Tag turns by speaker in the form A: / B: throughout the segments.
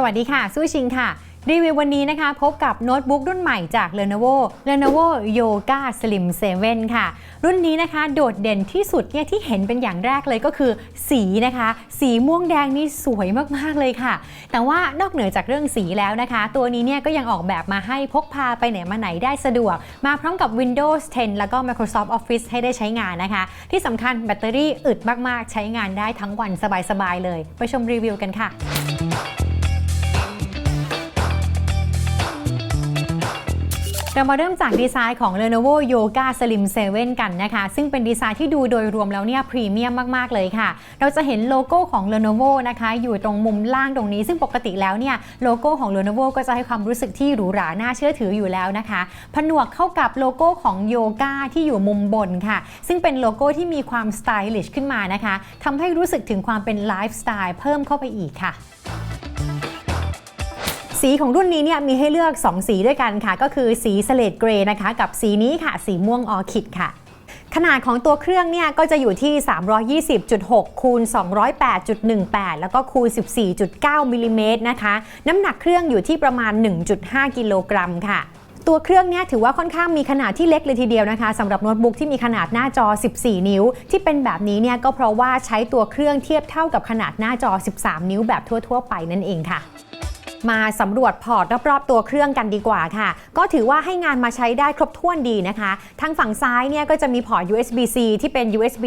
A: สวัสดีค่ะ สู้ชิงค่ะรีวิววันนี้นะคะ พบกับโน้ตบุ๊กรุ่นใหม่จาก Lenovo Lenovo Yoga Slim 7 ค่ะ รุ่นนี้นะคะ โดดเด่นที่สุดเนี่ยที่เห็นเป็นอย่างแรกเลยก็คือ สีนะคะ สีม่วงแดงนี่สวยมากๆเลยค่ะ แต่ว่านอกเหนือจากเรื่องสีแล้วนะคะ ตัวนี้เนี่ยก็ยังออกแบบมาให้พกพาไปไหนมาไหนได้สะดวก มาพร้อมกับ Windows 10 แล้วก็ Microsoft Office ให้ได้ใช้งานนะคะ ที่สำคัญแบตเตอรี่อึดมากๆ ใช้งานได้ทั้งวันสบายๆเลย ไปชมรีวิวกันค่ะ เรามาเริ่มจากดีไซน์ของ Lenovo Yoga Slim 7 กันนะคะ ซึ่งเป็นดีไซน์ที่ดูโดยรวมแล้วเนี่ยพรีเมียมมากๆเลยค่ะ เราจะเห็นโลโก้ของ Lenovo นะคะ อยู่ตรงมุมล่างตรงนี้ ซึ่งปกติแล้วเนี่ยโลโก้ของ Lenovo ก็จะให้ความรู้สึกที่หรูหราน่าเชื่อถืออยู่แล้วนะคะ ผนวกเข้ากับโลโก้ของ Yoga ที่อยู่มุมบนค่ะ ซึ่งเป็นโลโก้ที่มีความสไตลิชขึ้นมานะคะทำให้รู้สึกถึงความเป็นไลฟ์สไตล์เพิ่มเข้าไปอีกค่ะ สีของรุ่นนี้เนี่ยมีให้เลือก 2 สีด้วยกันค่ะ ก็คือสีสเลดเกรย์นะคะ กับสีนี้ค่ะ สีม่วงออคิดค่ะขนาดของตัวเครื่องเนี่ยก็จะอยู่ที่ 320.6 คูณ 208.18 แล้วก็คูณ 14.9 มิลลิเมตรนะคะ น้ำหนักเครื่องอยู่ที่ประมาณ 1.5 กิโลกรัมค่ะ ตัวเครื่องเนี่ยถือว่าค่อนข้างมีขนาดที่เล็กเลยทีเดียวนะคะสำหรับโน้ตบุ๊กที่มีขนาดหน้าจอ 14 นิ้ว ที่เป็นแบบนี้เนี่ยก็เพราะว่าใช้ตัวเครื่องเทียบเท่ากับขนาดหน้าจอ 13 นิ้วแบบทั่ว ๆ ไปนั่นเองค่ะ มาสำรวจพอร์ตรอบๆตัวเครื่องกันดีกว่าค่ะ ก็ถือว่าให้งานมาใช้ได้ครบถ้วนดีนะคะ ทางฝั่งซ้ายเนี่ยก็จะมีพอร์ต USB-C ที่เป็น USB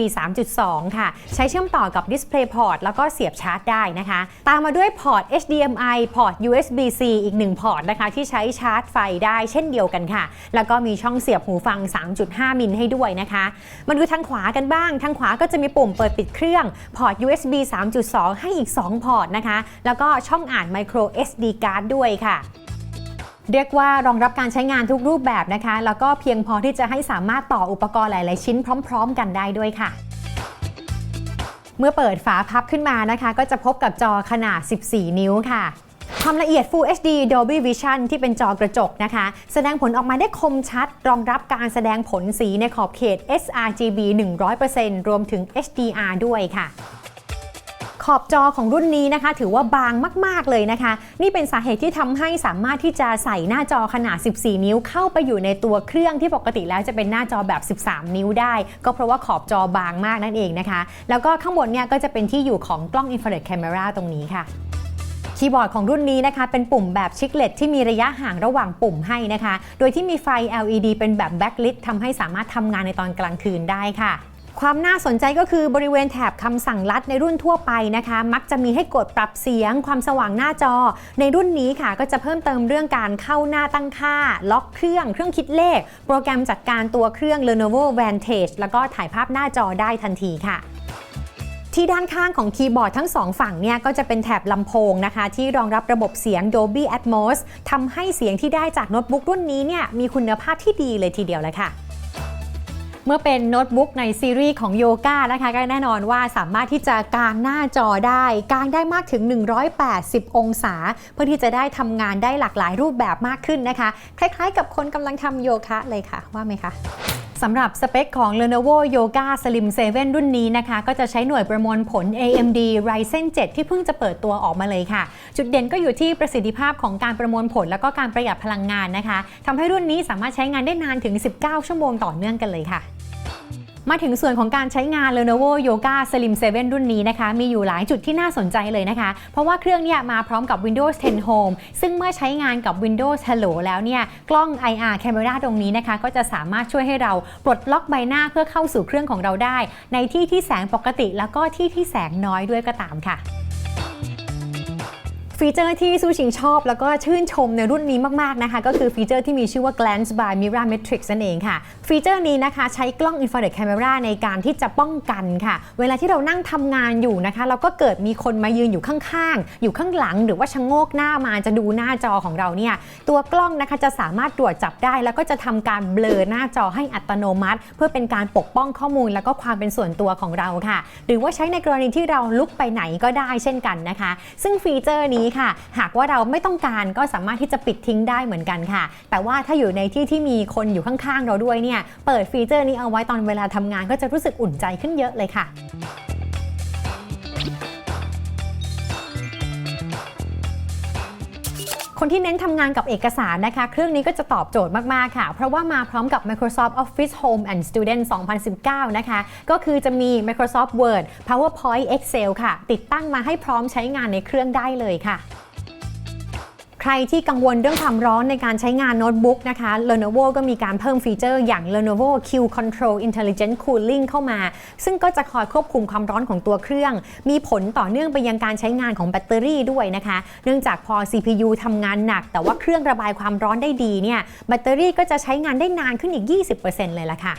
A: 3.2 ค่ะ ใช้เชื่อมต่อกับ Display Port แล้วก็เสียบชาร์จได้นะคะ ตามมาด้วยพอร์ต HDMI พอร์ต USB-C อีก1พอร์ตนะคะ ที่ใช้ชาร์จไฟได้เช่นเดียวกันค่ะ แล้วก็มีช่องเสียบหูฟัง 3.5 มิลให้ด้วยนะคะมาดูทางขวากันบ้าง ทางขวาก็จะมีปุ่มเปิดปิดเครื่อง พอร์ต USB 3.2 ให้อีก 2 พอร์ตนะคะ แล้วก็ช่องอ่าน Micro SD card ด้วยค่ะ เรียกว่ารองรับการใช้งานทุกรูปแบบนะคะ แล้วก็เพียงพอที่จะให้สามารถต่ออุปกรณ์หลาย ๆ ชิ้นพร้อม ๆ กันได้ด้วยค่ะเมื่อเปิดฝาพับขึ้นมานะคะ ก็จะพบกับจอขนาด 14 นิ้วค่ะ ความละเอียด Full HD Dolby Vision ที่เป็นจอกระจกนะคะ แสดงผลออกมาได้คมชัด รองรับการแสดงผลสีในขอบเขต sRGB 100%รวมถึง HDR ด้วยค่ะ ขอบจอของรุ่นนี้นะคะ ถือว่าบางมาก ๆ เลยนะคะ นี่เป็นสาเหตุที่ทำให้สามารถที่จะใส่หน้าจอขนาด 14 นิ้วเข้าไปอยู่ในตัวเครื่องที่ปกติแล้วจะเป็นหน้าจอแบบ 13 นิ้วได้ ก็เพราะว่าขอบจอบางมากนั่นเองนะคะ แล้วก็ข้างบนเนี่ยก็จะเป็นที่อยู่ของกล้อง infrared camera ตรงนี้ค่ะคีย์บอร์ดของรุ่นนี้นะคะ เป็นปุ่มแบบชิคเลตที่มีระยะห่างระหว่างปุ่มให้นะคะ โดยที่มีไฟ LED เป็นแบบแบ็คลิททำให้สามารถทำงานในตอนกลางคืนได้ค่ะ ความน่าสนใจก็คือบริเวณแถบคำสั่งลัดในรุ่นทั่วไปนะคะ มักจะมีให้กดปรับเสียง ความสว่างหน้าจอ ในรุ่นนี้ค่ะ ก็จะเพิ่มเติมเรื่องการเข้าหน้าตั้งค่า ล็อกเครื่องเครื่องคิดเลข โปรแกรมจัดการตัวเครื่อง Lenovo Vantage แล้วก็ถ่ายภาพหน้าจอได้ทันทีค่ะที่ด้านข้างของคีย์บอร์ดทั้งสองฝั่งเนี่ยก็จะเป็นแถบลำโพงนะคะ ที่รองรับระบบเสียง Dolby Atmos ทำให้เสียงที่ได้จากโน้ตบุ๊กรุ่นนี้เนี่ยมีคุณภาพที่ดีเลยทีเดียวเลยค่ะ เมื่อเป็นโน้ตบุ๊กในซีรีส์ของโยกานะคะก็แน่นอนว่าสามารถที่จะกางหน้าจอได้กางได้มากถึง 180 องศา เพื่อที่จะได้ทำงานได้หลากหลายรูปแบบมากขึ้นนะคะ คล้ายๆ กับคนกำลังทำโยคะเลยค่ะว่าไหมคะ สำหรับสเปคของ Lenovo Yoga Slim 7 รุ่นนี้นะคะ ก็จะใช้หน่วยประมวลผล AMD Ryzen 7 ที่เพิ่งจะเปิดตัวออกมาเลยค่ะ จุดเด่นก็อยู่ที่ประสิทธิภาพของการประมวลผล แล้วก็การประหยัดพลังงานนะคะทำให้รุ่นนี้สามารถใช้งานได้นานถึง 19 ชั่วโมงต่อเนื่องกันเลยค่ะ มาถึงส่วนของการใช้งาน Lenovo Yoga Slim 7 รุ่นนี้นะคะ มีอยู่หลายจุดที่น่าสนใจเลยนะคะ เพราะว่าเครื่องเนี่ยมาพร้อมกับ Windows 10 Home ซึ่งเมื่อใช้งานกับ Windows Hello แล้วเนี่ย กล้อง IR Camera ตรงนี้นะคะ ก็จะสามารถช่วยให้เราปลดล็อกใบหน้าเพื่อเข้าสู่เครื่องของเราได้ ในที่ที่แสงปกติแล้วก็ที่ที่แสงน้อยด้วยก็ตามค่ะ ฟีเจอร์ที่ซูชิงชอบ แล้วก็ชื่นชมในรุ่นนี้มาก ๆ นะคะ ก็คือฟีเจอร์ที่มีชื่อว่า Glance by Mirametrix นั่นเองค่ะ ฟีเจอร์นี้นะคะใช้กล้อง infrared camera ในการที่จะป้องกันค่ะ เวลาที่เรานั่งทำงานอยู่นะคะ เราก็เกิดมีคนมายืนอยู่ข้างๆ อยู่ข้างหลัง หรือว่าชะโงกหน้ามาจะดูหน้าจอของเราเนี่ยตัวกล้องนะคะจะสามารถตรวจจับได้ แล้วก็จะทำการเบลอหน้าจอให้อัตโนมัติ เพื่อเป็นการปกป้องข้อมูล แล้วก็ความเป็นส่วนตัวของเราค่ะ หรือว่าใช้ในกรณีที่เราลุกไปไหนก็ได้เช่นกันนะคะ ซึ่งฟีเจอร์นี้ค่ะ หากว่าเราไม่ต้องการก็สามารถที่จะปิดทิ้งได้เหมือนกันค่ะ แต่ว่าถ้าอยู่ในที่ที่มีคนอยู่ข้างๆ เราด้วยเนี่ย เปิดฟีเจอร์นี้เอาไว้ตอนเวลาทำงานก็จะรู้สึกอุ่นใจขึ้นเยอะเลยค่ะ คนที่เน้นทำงานกับเอกสารนะคะ เครื่องนี้ก็จะตอบโจทย์มาก ๆ ค่ะ เพราะว่ามาพร้อมกับ Microsoft Office Home and Student 2019 นะคะ ก็คือจะมี Microsoft Word PowerPoint Excel ค่ะ ติดตั้งมาให้พร้อมใช้งานในเครื่องได้เลยค่ะ ใครที่กังวลเรื่องความร้อนในการใช้งานโน้ตบุ๊กนะคะ Lenovo ก็มีการเพิ่มฟีเจอร์อย่าง Lenovo Q Control Intelligent Cooling เข้ามา ซึ่งก็จะคอยควบคุมความร้อนของตัวเครื่อง มีผลต่อเนื่องไปยังการใช้งานของแบตเตอรี่ด้วยนะคะ เนื่องจากพอ CPU ทำงานหนัก แต่ว่าเครื่องระบายความร้อนได้ดีเนี่ยแบตเตอรี่ก็จะใช้งานได้นานขึ้นอีก 20%เลยล่ะค่ะ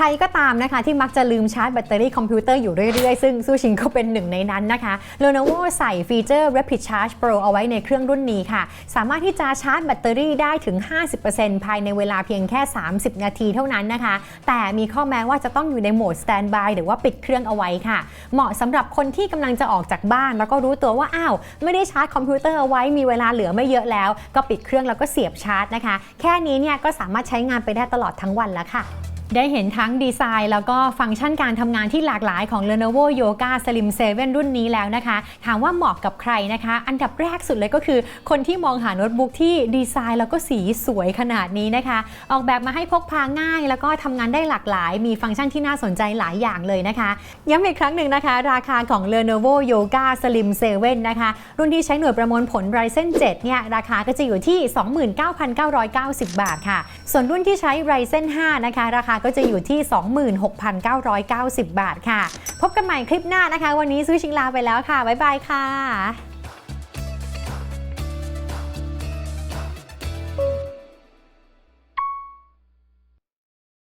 A: ใครก็ตามนะคะที่มักจะลืมชาร์จแบตเตอรี่คอมพิวเตอร์อยู่เรื่อยๆ ซึ่งซูชิงก็เป็นหนึ่งในนั้นนะคะ Lenovo ใส่ฟีเจอร์ Rapid Charge Pro เอาไว้ในเครื่องรุ่นนี้ค่ะ สามารถที่จะชาร์จแบตเตอรี่ได้ถึง 50%ภายในเวลาเพียงแค่ 30 นาทีเท่านั้นนะคะ แต่มีข้อแม้ว่าจะต้องอยู่ในโหมด Standby หรือว่าปิดเครื่องเอาไว้ค่ะ เหมาะสำหรับคนที่กำลังจะออกจากบ้าน แล้วก็รู้ตัวว่าอ้าวไม่ได้ชาร์จคอมพิวเตอร์เอาไว้มีเวลาเหลือไม่เยอะแล้ว ก็ปิดเครื่องแล้วก็เสียบชาร์จนะคะ แค่นี้เนี่ยก็สามารถใช้งานไปได้ตลอดทั้งวันแล้วค่ะ ได้เห็นทั้งดีไซน์ แล้วก็ฟังก์ชันการทำงานที่หลากหลายของ Lenovo Yoga Slim 7 รุ่นนี้แล้วนะคะ ถามว่าเหมาะกับใครนะคะ อันดับแรกสุดเลยก็คือ คนที่มองหาโน้ตบุ๊กที่ดีไซน์แล้วก็สีสวยขนาดนี้นะคะ ออกแบบมาให้พกพาง่าย แล้วก็ทำงานได้หลากหลาย มีฟังก์ชันที่น่าสนใจหลายอย่างเลยนะคะย้ำอีกครั้งหนึ่งนะคะ ราคาของ Lenovo Yoga Slim 7 นะคะ รุ่นที่ใช้หน่วยประมวลผล Ryzen 7 เนี่ยราคาก็จะอยู่ที่ 29,990 บาทค่ะ ส่วนรุ่นที่ใช้ Ryzen 5 นะคะราคาก็จะอยู่ที่ 26,990 บาทค่ะ พบกันใหม่คลิปหน้านะคะ วันนี้ซื้อชิงลาไปแล้วค่ะ บ๊ายบายค่ะ